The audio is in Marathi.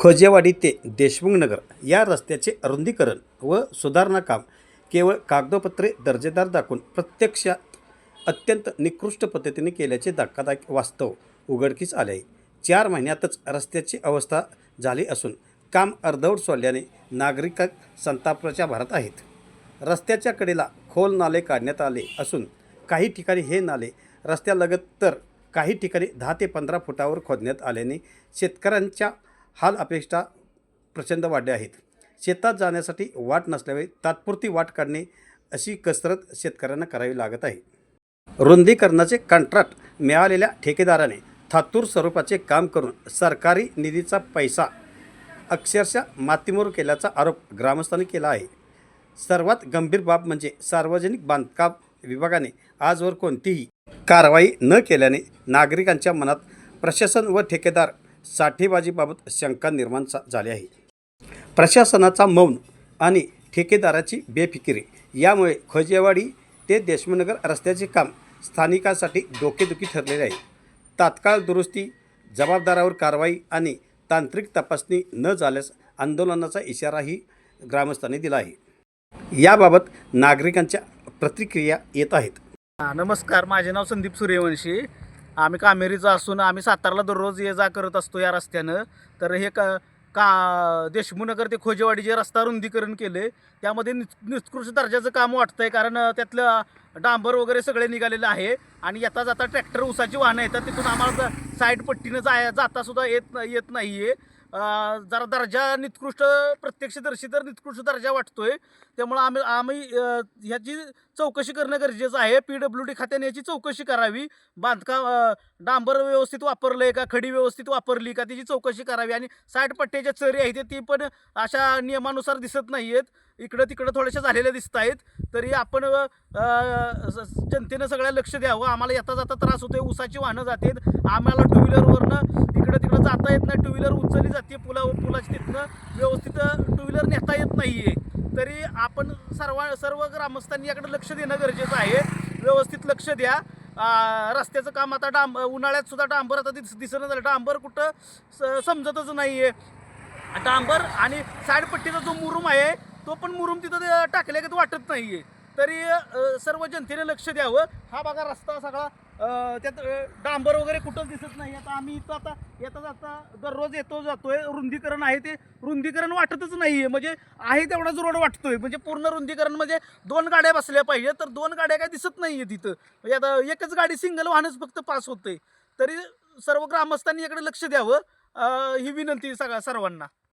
खोजेवाडी ते देशमुखनगर या रस्त्याचे अरुंदीकरण व सुधारणा काम केवळ कागदोपत्रे दर्जेदार दाखवून प्रत्यक्षात अत्यंत निकृष्ट पद्धतीने केल्याचे धक्कादायक वास्तव उघडकीस आले आहे. चार महिन्यातच रस्त्याची अवस्था झाली असून काम अर्धवट सोडल्याने नागरिक संतापाच्या भरात आहेत. रस्त्याच्या कडेला खोल नाले काढण्यात आले असून काही ठिकाणी हे नाले रस्त्यालगत तर काही ठिकाणी दहा ते पंधरा फुटावर खोदण्यात आल्याने शेतकऱ्यांच्या हाल अपेक्षा प्रचंड वाढल्या आहेत. शेतात जाण्यासाठी वाट नसल्यामुळे तात्पुरती वाट काढणे अशी कसरत शेतकऱ्यांना करावी लागत आहे. रुंदीकरणाचे कॉन्ट्रॅक्ट मिळालेल्या ठेकेदाराने थातूर स्वरूपाचे काम करून सरकारी निधीचा पैसा अक्षरशः मातीमोर केल्याचा आरोप ग्रामस्थांनी केला आहे. सर्वात गंभीर बाब म्हणजे सार्वजनिक बांधकाम विभागाने आजवर कोणतीही कारवाई न केल्याने नागरिकांच्या मनात प्रशासन व ठेकेदार साठेबाजीबाबत शंका निर्माण सा- झाली आहे. प्रशासनाचा मौन आणि ठेकेदाराची बेफिकिरी यामुळे खोजेवाडी ते देशमुखनगर रस्त्याचे काम स्थानिकांसाठी डोकेदुखी ठरलेले आहे. तात्काळ दुरुस्ती जबाबदारावर कारवाई आणि तांत्रिक तपासणी न झाल्यास आंदोलनाचा इशाराही ग्रामस्थांनी दिला आहे. याबाबत नागरिकांच्या प्रतिक्रिया येत आहेत. नमस्कार. माझे नाव संदीप सूर्यवंशी. आम्ही कामेरीचं असून आम्ही सातारला दररोज ये जा करत असतो या रस्त्यानं. तर हे का का देशमुखनगर ते खोजेवाडी जे रस्ता रुंदीकरण केले त्यामध्ये निस निष्कृष्ट दर्जाचं काम वाटतं आहे कारण त्यातलं डांबर वगैरे सगळे निघालेलं आहे आणि येता जाता ट्रॅक्टर उसाची वाहनं येतात तिथून आम्हाला साईड पट्टीनं जाय जातासुद्धा येत येत नाही आहे जरा दर्जा निकृष्ट प्रत्यक्षदर्शी तर निकृष्ट दर्जा वाटतोय. त्यामुळं आम्ही आम्ही ह्याची चौकशी करणं गरजेचं आहे. पी डब्ल्यू डी खात्याने याची चौकशी करावी. बांधकाम डांबर व्यवस्थित वापरलं आहे का? खडी व्यवस्थित वापरली का? त्याची चौकशी करावी. आणि साठ पट्ट्याच्या चरी आहेत ती पण अशा नियमानुसार दिसत नाही आहेत इकडं तिकडं थोड्याशा झालेल्या दिसत आहेत. तरी आपण जनतेनं सगळ्या लक्ष द्यावं. आम्हाला येता जाता त्रास होतोय. ऊसाची वाहनं जातात. आम्हाला टू व्हीलरवरनं इकडं तिकडं जाता येत नाही टू व्हीलर ते जाते पुला पुलाची तिथनं व्यवस्थित टू व्हीलर नेता येत नाही आहे तरी आपण सर्व सर्व ग्रामस्थांनी याकडे लक्ष देणं गरजेचं आहे. व्यवस्थित लक्ष द्या. रस्त्याचं काम आता डांब उन्हाळ्यात सुद्धा डांबर आता दिस दिसणं झालं. डांबर कुठं स समजतच नाही आहे डांबर आणि साईडपट्टीचा जो मुरुम आहे तो पण मुरुम तिथं टाकल्यागत वाटत नाही आहे तरी सर्व जनतेने लक्ष द्यावं. हा बघा रस्ता सगळा त्यात डांबर वगैरे कुठंच दिसत नाही. आता आम्ही इथं आता येता जाता दररोज येतो जातोय. रुंदीकरण आहे ते. रुंदीकरण वाटतच नाही आहे म्हणजे आहे तेवढाच रोड वाटतोय. म्हणजे पूर्ण रुंदीकरण म्हणजे दोन गाड्या बसल्या पाहिजे तर दोन गाड्या काय दिसत नाही आहे तिथं. म्हणजे आता एकच गाडी सिंगल वाहनच फक्त पास होतंय. तरी सर्व ग्रामस्थांनी याकडे लक्ष द्यावं. ही विनंती सगळ्या सर्वांना.